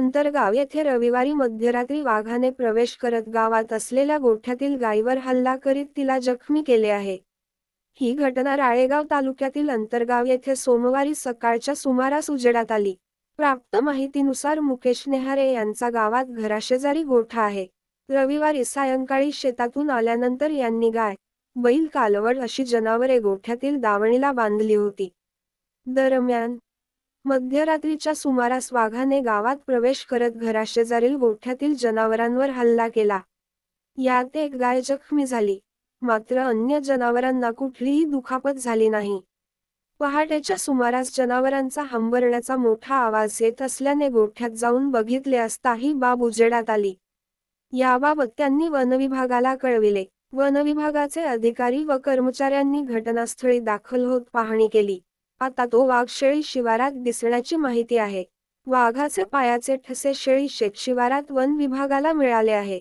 अंतरगाव येथे रविवारी मध्यरात्री वाघाने प्रवेश करत गावात असलेल्या गोठ्यातील गायीवर हल्ला करीत तिला जखमी केले आहे. ही घटना राळेगाव तालुक्यातील अंतरगाव येथे सोमवारी सकाळच्या सुमारास उजेडात आली. प्राप्त माहितीनुसार मुकेश नेहारे यांचा गावात घराशेजारी गोठा आहे. रविवारी सायंकाळी शेतातून आल्यानंतर यांनी गाय बैल कालवड अशी जनावरे गोठ्यातील दावणीला बांधली होती. दरम्यान मध्यरात्रीच्या सुमारास वाघाने गावात प्रवेश करत घराशेजारील गोठ्यातील जनावरांवर हल्ला केला. यात एक गाय जखमी झाली. मात्र अन्य जनावरांना कुठलीही दुखापत झाली नाही. पहाटेच्या सुमारास जनावरांचा हंबरण्याचा मोठा आवाज येत असल्याने गोठ्यात जाऊन बघितले असता ही बाब उजेडात आली. याबाबत त्यांनी वनविभागाला कळविले. वनविभागाचे अधिकारी व कर्मचाऱ्यांनी घटनास्थळी दाखल होत पाहणी केली. आता तो वाघ शेळी शिवारात दिसण्याची माहिती आहे. वाघाचे पायाचे ठसे शेळी शेत शिवारात वन विभागाला मिळाले आहे.